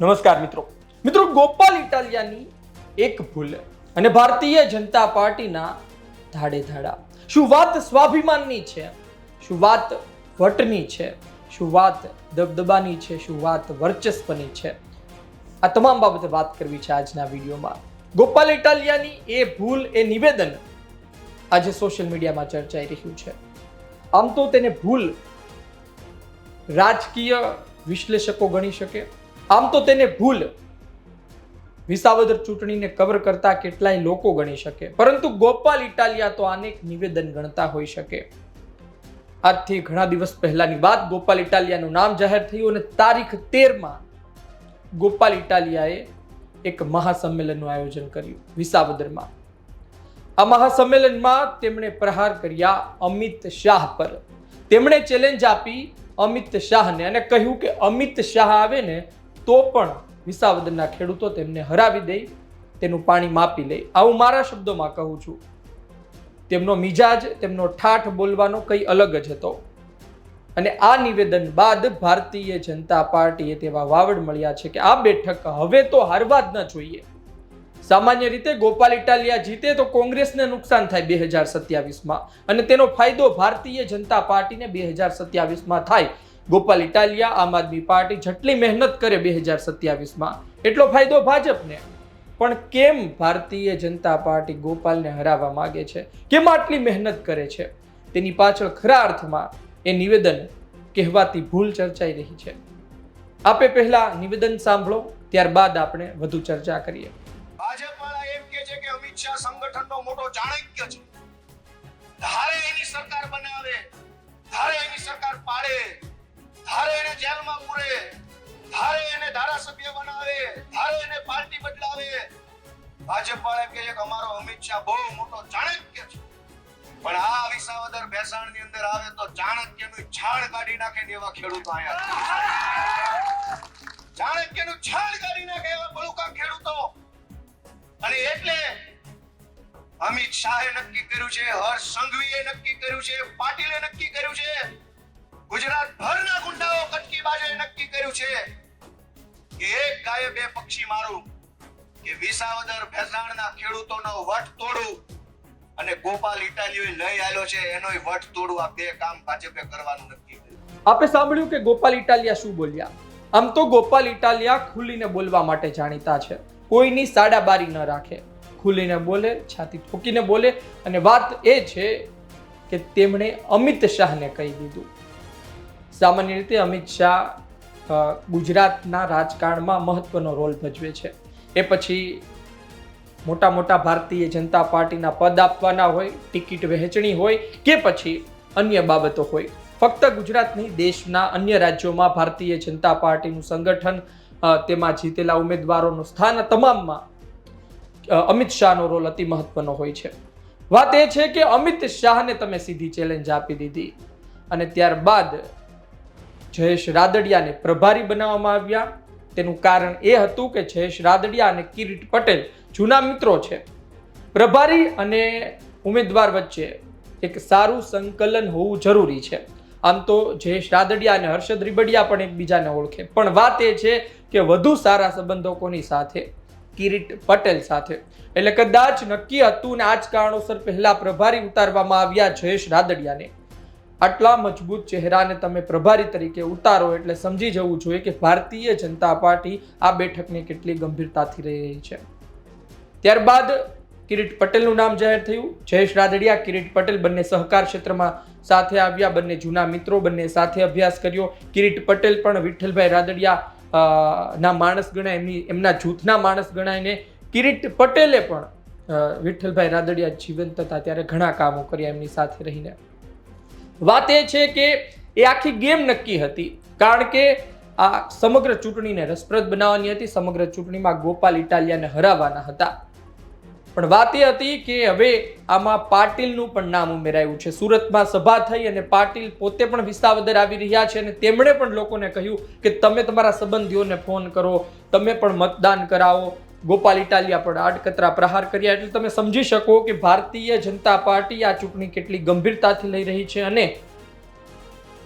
નમસ્કાર મિત્રો. મિત્રો, ગોપાલ ઇટાલિયાની એક ભૂલ અને ભારતીય જનતા પાર્ટીના ધાડે ધાડા શું વાત સ્વાભિમાનની છે? શું વાત વટની છે? શું વાત દબદબાની છે? શું વાત વર્ચસ્વની છે? આ તમામ બાબતે વાત કરવી છે આજના વિડીયોમાં. ગોપાલ ઇટાલિયાની એ ભૂલ, એ નિવેદન આજે સોશિયલ મીડિયામાં ચર્ચાઈ રહ્યું છે. આમ તો તેને ભૂલ રાજકીય વિશ્લેષકો ગણી શકે આમ તો તેને ભૂલ. વિસાવદર ચૂંટણીને કવર કરતા કેટલાય લોકો ગણી શકે, પરંતુ ગોપાલ ઇટાલિયા તો આનેક નિવેદન ગણતા હોઈ શકે. આજથી ઘણા દિવસ પહેલાની વાત ગોપાલ ઇટાલિયાનું નામ જાહેર થયું અને તારીખ તેરમાં ગોપાલ ઇટાલિયાએ એક મહાસંમેલનનું આયોજન કર્યું વિસાવદરમાં. આ મહાસંમેલનમાં તેમણે પ્રહાર કર્યા અમિત શાહ પર. તેમણે ચેલેન્જ આપી અમિત શાહને અને કહ્યું કે અમિત શાહ આવે ને તો પણ વિસાવદરના ખેડૂતો તેમને હરાવી દે, તેનું પાણી માપી લે. આવું મારા શબ્દોમાં કહું છું. તેમનો મિજાજ, તેમનો ઠાઠ બોલવાનો કંઈ અલગ જ હતો. અને આ નિવેદન બાદ ભારતીય જનતા પાર્ટીએ તેવા વાવડ મળ્યા છે કે આ બેઠક હવે તો હારવા જ ન જોઈએ. સામાન્ય રીતે ગોપાલ ઇટાલિયા જીતે તો કોંગ્રેસને નુકસાન થાય બે હજાર સત્યાવીસમાં. અને તેનો ફાયદો ભારતીય જનતા પાર્ટીને બે હજાર સત્યાવીસમાં થાય ગોપાલ ઇટાલિયા, આમ આદમી પાર્ટી જેટલી મહેનત કરે બે હજાર સત્યાવીસમાં, એટલો ફાયદો ભાજપને. પણ કેમ ભારતીય જનતા પાર્ટી ગોપાલને હરાવવા માગે છે? કેમ આટલી મહેનત કરે છે? તેની પાછળ ખરા અર્થમાં એ નિવેદન કહેવાતી ભૂલ ચર્ચાઈ રહી છે. આપે પહેલા નિવેદન સાંભળો, ત્યારબાદ આપણે વધુ ચર્ચા કરીએ. ભાજપ વાળા એમ કે છે કે અમિત શાહ બનાવે ધારે એને પાર્ટી બદલાવે. ભાજપ વાળા એમ કે છે કે અમારો અમિત શાહ બહુ મોટો ચાણક્ય છે. પણ આ વિસાવદર ભેસાણની અંદર આવે તો ચાણક્યનું છાણ કાઢી નાખે ને એવા ખેડૂતો આયા ચાણક્યનું છાણ કાઢી નાખે એવા બળુકા ખેડૂતો. અને એટલે અમિત શાહે નક્કી કર્યું છે હર્ષ સંઘવીએ નક્કી કર્યું છે, પાટીલે નક્કી કર્યું છે. ગુજરાત ભરના ગાયે બે પક્ષી મારું કે વિસાવદર ભેસાણના ખેડૂતોનો વટ તોડું અને ગોપાલ ઇટાલીઓ લઈ આવ્યો છે, એનોય વટ તોડું. આ બે કામ ભાજપે કરવાનું નક્કી કર્યું. આપે સાંભળ્યું કે ગોપાલ ઇટાલિયા શું બોલ્યા? આમ તો ગોપાલ ઇટાલિયા ખુલીને બોલવા માટે જાણીતા છે. કોઈની સાડાબારી ન રાખે. ખુલીને બોલે, છાતી ઠોકીને બોલે અને વાત એ છે કે તેમણે અમિત શાહને કહી દીધું. સામાન્ય રીતે અમિત શાહ ગુજરાતના રાજકારણમાં મહત્વનો રોલ ભજવે છે. એ પછી મોટા મોટા ભારતીય જનતા પાર્ટીના પદ આપવાના હોય, ટિકિટ વહેંચણી હોય કે પછી અન્ય બાબતો હોય. ફક્ત ગુજરાત નહીં, દેશના અન્ય રાજ્યોમાં ભારતીય જનતા પાર્ટીનું સંગઠન તેમાં જીતેલા ઉમેદવારોનું સ્થાન તમામમાં અમિત શાહનો રોલ અતિ મહત્વનો હોય છે. વાત એ છે કે અમિત શાહને તમે સીધી ચેલેન્જ આપી દીધી. અને ત્યારબાદ જયેશ રાદડિયાને પ્રભારી બનાવવામાં આવ્યા. તેનું કારણ એ હતું કે જયેશ રાદડિયા અને કિરીટ પટેલ જૂના મિત્રો છે. પ્રભારી અને ઉમેદવાર વચ્ચે એક સારું સંકલન હોવું જરૂરી છે. આમ તો જયેશ રાદડિયા અને હર્ષદ રીબડિયા પણ એકબીજાને ઓળખે. પણ વાત એ છે કે વધુ સારા સંબંધો કોની સાથે, કિરીટ પટેલ સાથે. એટલે કદાચ નક્કી હતું ને આ જ કારણોસર પહેલા પ્રભારી ઉતારવામાં આવ્યા જયેશ રાદડિયાને. આટલા મજબૂત ચહેરાને તમે પ્રભારી તરીકે ઉતારો એટલે સમજી જવું જોઈએ કે ભારતીય જનતા પાર્ટી આ બેઠકને કેટલી ગંભીરતાથી રહી રહી છે. ત્યારબાદ કિરીટ પટેલનું નામ જાહેર થયું. જયેશ રાદડિયા, કિરીટ પટેલ બંને સહકાર ક્ષેત્રમાં સાથે આવ્યા. બંને જૂના મિત્રો બંને સાથે અભ્યાસ કર્યો. કિરીટ પટેલ પણ વિઠ્ઠલભાઈ રાદડિયા ના માણસ ગણાય, એમની, એમના જૂથના માણસ ગણાયને કિરીટ પટેલે પણ વિઠ્ઠલભાઈ રાદડિયા જીવંત હતા. ત્યારે ઘણા કામો કર્યા એમની સાથે રહીને. વાત એ છે કે એ આખી ગેમ નક્કી હતી. કારણ કે આ સમગ્ર ચૂંટણીને રસપ્રદ બનાવવાની હતી, સમગ્ર ચૂંટણીમાં ગોપાલ ઇટાલિયાને હરાવવાના હતા. પણ વાત એ હતી કે હવે આમાં પાટીલનું પણ નામ ઉમેરાયું છે. સુરતમાં સભા થઈ અને પાટીલ પોતે પણ વિસાવદર આવી રહ્યા છે અને તેમણે પણ લોકોને કહ્યું કે તમે તમારા સંબંધીઓને ફોન કરો, તમે પણ મતદાન કરાવો. ગોપાલ ઇટાલિયા પર આડકતરા પ્રહાર કર્યા એટલે તમે સમજી શકો કે ભારતીય જનતા પાર્ટી આ ચૂંટણી કેટલી ગંભીરતાથી લઈ રહી છે અને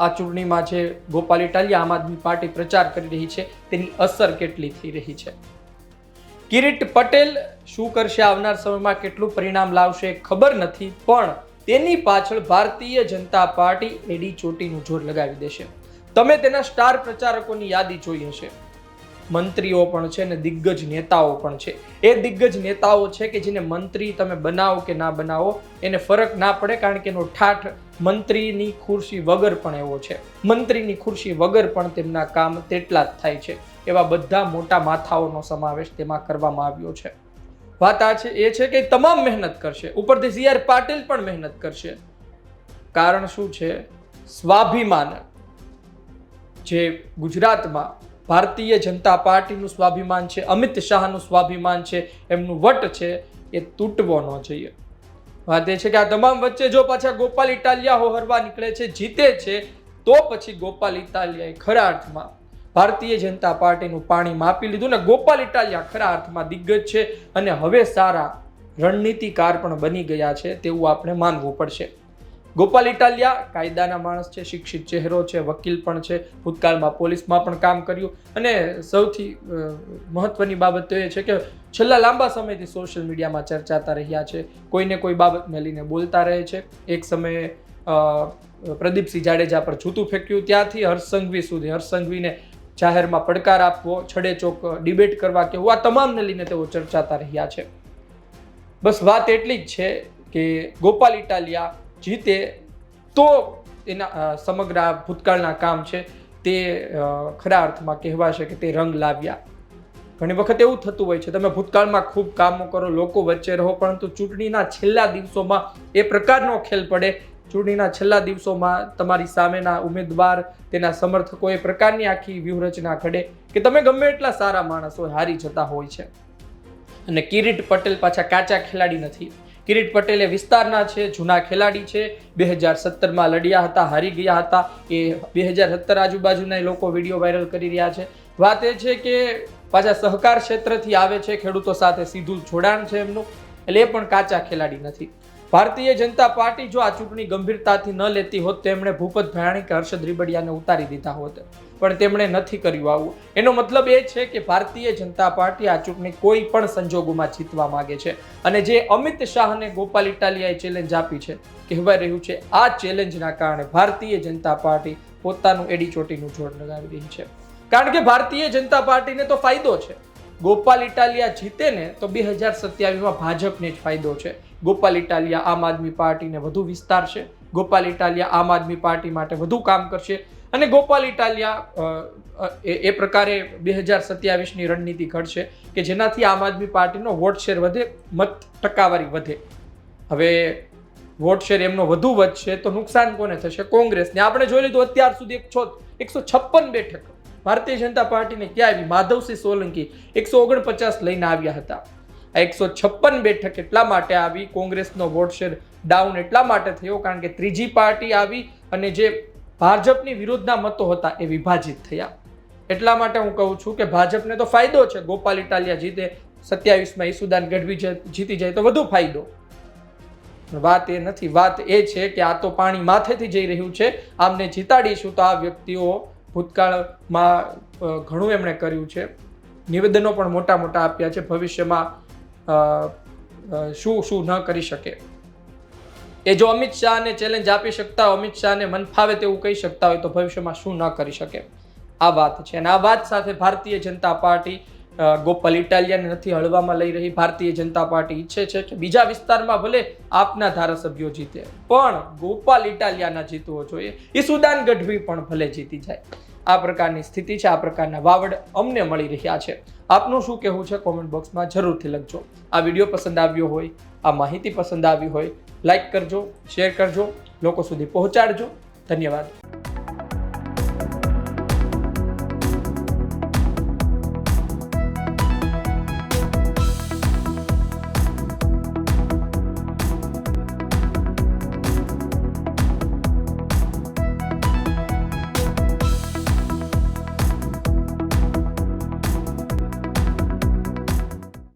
આ ચૂંટણીમાં જે ગોપાલ ઇટાલિયા આમ આદમી પાર્ટી પ્રચાર કરી રહી છે, તેની અસર કેટલી થઈ રહી છે? કિરીટ પટેલ શું કરશે? આવનાર સમયમાં કેટલું પરિણામ લાવશે ખબર નથી, પણ તેની પાછળ ભારતીય જનતા પાર્ટી એડી ચોટીનું જોર લગાવી દેશે. તમે તેના સ્ટાર પ્રચારકોની યાદી જોઈ હશે. મંત્રીઓ પણ છે ને દિગ્ગજ નેતાઓ પણ છે. એ દિગ્ગજ નેતાઓ છે કે જેને મંત્રી તમે બનાવો કે ના બનાવો, એને ફરક ના પડે કારણ કે એનો ઠાઠ મંત્રીની ખુરશી વગર પણ એવો છે. મંત્રીની ખુરશી વગર પણ તેમના કામ તેટલા જ થાય છે. એવા બધા મોટા માથાઓનો સમાવેશ તેમાં કરવામાં આવ્યો છે. વાત આ છે, એ છે કે તમામ મહેનત કરશે. ઉપરથી સી આર પાટીલ પણ મહેનત કરશે. કારણ શું છે? સ્વાભિમાન. જે ગુજરાતમાં ભારતીય જનતા પાર્ટીનું સ્વાભિમાન છે, અમિત શાહનું સ્વાભિમાન છે, એમનું વટ છે, એ તૂટવો ન જોઈએ. વાત એ છે કે આ તમામ વચ્ચે જો પાછા ગોપાલ ઇટાલિયા હોહરવા નીકળે છે, જીતે છે, તો પછી ગોપાલ ઇટાલિયાએ ખરા અર્થમાં ભારતીય જનતા પાર્ટીનું પાણી માપી લીધું ને ગોપાલ ઇટાલિયા ખરા અર્થમાં દિગ્ગજ છે અને હવે સારા રણનીતિકાર પણ બની ગયા છે તેવું આપણે માનવું પડશે. ગોપાલ ઇટાલિયા, કાયદાના માણસ છે, શિક્ષિત ચહેરો છે, વકીલ પણ છે, ભૂતકાળમાં પોલીસમાં પણ કામ કર્યું. અને સૌથી મહત્વની બાબત તો એ છે કે છેલ્લા લાંબા સમયથી સોશિયલ મીડિયામાં ચર્ચાતા રહ્યા છે. કોઈને કોઈ બાબતને લઈને બોલતા રહે છે. એક સમયે પ્રદીપસિંહ જાડેજા પર જૂતું ફેંક્યું. ત્યાંથી હર્ષસંઘવી સુધી હર્ષસંઘવીને જાહેરમાં પડકાર આપવો છડે ચોક ડિબેટ કરવા કે આ તમામને લઈને તેઓ ચર્ચાતા રહ્યા છે. બસ વાત એટલી જ છે કે ગોપાલ ઇટાલિયા જીતે, તો એના સમગ્ર આ ભૂતકાળના કામ છે તે ખરા અર્થમાં કહેવાશે કે તે રંગ લાવ્યા. ઘણી વખત એવું થતું હોય છે, તમે ભૂતકાળમાં ખૂબ કામો કરો, લોકો વચ્ચે રહો, પરંતુ ચૂંટણીના છેલ્લા દિવસોમાં એ પ્રકારનો ખેલ પડે. ચૂંટણીના છેલ્લા દિવસોમાં તમારી સામેના ઉમેદવાર, તેના સમર્થકો એ પ્રકારની આખી વ્યૂહરચના ઘડે કે તમે ગમે એટલા સારા માણસો હારી જતા હોય છે. અને કિરીટ પટેલ પાછા કાચા ખેલાડી નથી. કિરીટ પટેલ એ વિસ્તારના છે, જૂના ખેલાડી છે. બે હજાર સત્તરમાં લડ્યા હતા, હારી ગયા હતા. એ બે હજાર સત્તર આજુબાજુના લોકો વીડિયો વાયરલ કરી રહ્યા છે. વાત એ છે કે પાછા સહકાર ક્ષેત્રથી આવે છે, ખેડૂતો સાથે સીધું જોડાણ છે એમનું. એટલે એ પણ કાચા ખેલાડી નથી. ભારતીય જનતા પાર્ટી જો આ ચૂંટણી ગંભીરતાથી ન લેતી હોત તો એમણે ભૂપત ભયાણી કે હર્ષદ રીબડિયાને ઉતારી દીધા હોત. પણ તેમણે નથી કર્યું આવું. એનો મતલબ એ છે કે ભારતીય જનતા પાર્ટી આ ચૂંટણી કોઈ પણ સંજોગોમાં જીતવા માંગે છે. અને જે અમિત શાહને ગોપાલ ઇટાલિયાએ ચેલેન્જ આપી છે કહેવાય રહ્યું છે, આ ચેલેન્જના કારણે ભારતીય જનતા પાર્ટી પોતાનું એડી ચોટીનું જોડ લગાવી રહી છે. કારણ કે ભારતીય જનતા પાર્ટીને તો ફાયદો છે. ગોપાલ ઇટાલિયા જીતે ને તો બે હજાર સત્યાવીસમાં ભાજપને જ ફાયદો છે. ગોપાલ ઇટાલિયા આમ આદમી પાર્ટીને વધુ વિસ્તારશે ગોપાલ ઇટાલિયા આમ આદમી પાર્ટી માટે વધુ કામ કરશે. અને ગોપાલ ઇટાલિયા એ પ્રકારે બે હજાર સત્યાવીસની રણનીતિ ઘડશે કે જેનાથી આમ આદમી પાર્ટીનો વોટ શેર વધે, મત ટકાવારી વધે. હવે વોટ શેર એમનો વધુ વધશે તો નુકસાન કોને થશે? કોંગ્રેસને. આપણે જોઈ લીધું અત્યાર સુધી એક છો એકસો છપ્પન બેઠક. ભારતીય જનતા પાર્ટીને ક્યાં આવી માધવસિંહ સોલંકી એકસો ઓગણપચાસ લઈને આવ્યા હતા. આ એકસો છપ્પન બેઠક એટલા માટે આવી, કોંગ્રેસનો વોટ શેર ડાઉન એટલા માટે થયો કારણ કે ત્રીજી પાર્ટી આવી અને જે ભાજપની વિરુદ્ધના મતો હતા એ વિભાજિત થયા. એટલા માટે હું કહું છું કે ભાજપને તો ફાયદો છે. ગોપાલ ઇટાલિયા જીતે, સત્યાવીસમાં ઈસુદાન ગઢવી જીતી જાય તો વધુ ફાયદો. વાત એ નથી. વાત એ છે કે આ તો પાણી માથેથી જઈ રહ્યું છે. આમને જીતાડીશું તો આ વ્યક્તિઓ ભૂતકાળમાં ઘણું એમણે કર્યું છે. નિવેદનો પણ મોટા મોટા આપ્યા છે ભવિષ્યમાં શું શું ન કરી શકે. એ જો અમિત શાહને ચેલેન્જ આપી શકતા હોય, અમિત શાહને મન ફાવે તેવું કહી શકતા હોય, તો ભવિષ્યમાં શું ન કરી શકે? આ વાત છે. અને આ વાત સાથે ભારતીય જનતા પાર્ટી ગોપાલ ઇટાલિયાને નથી હળવામાં લઈ રહી. ભારતીય જનતા પાર્ટી ઈચ્છે છે કે બીજા વિસ્તારમાં ભલે આપના ધારાસભ્યો જીતે, પણ ગોપાલ ઇટાલિયાના જીતવો જોઈએ. ઈસુદાન ગઢવી પણ ભલે જીતી જાય. આ પ્રકારની સ્થિતિ છે, આ પ્રકારના વાવડ અમને મળી રહ્યા છે. આપનું શું કહેવું છે કોમેન્ટ બોક્સમાં જરૂરથી લખજો. આ વીડિયો પસંદ આવ્યો હોય, આ માહિતી પસંદ આવી હોય, લાઈક કરજો, શેર કરજો. લોકો સુધી પહોંચાડજો. ધન્યવાદ.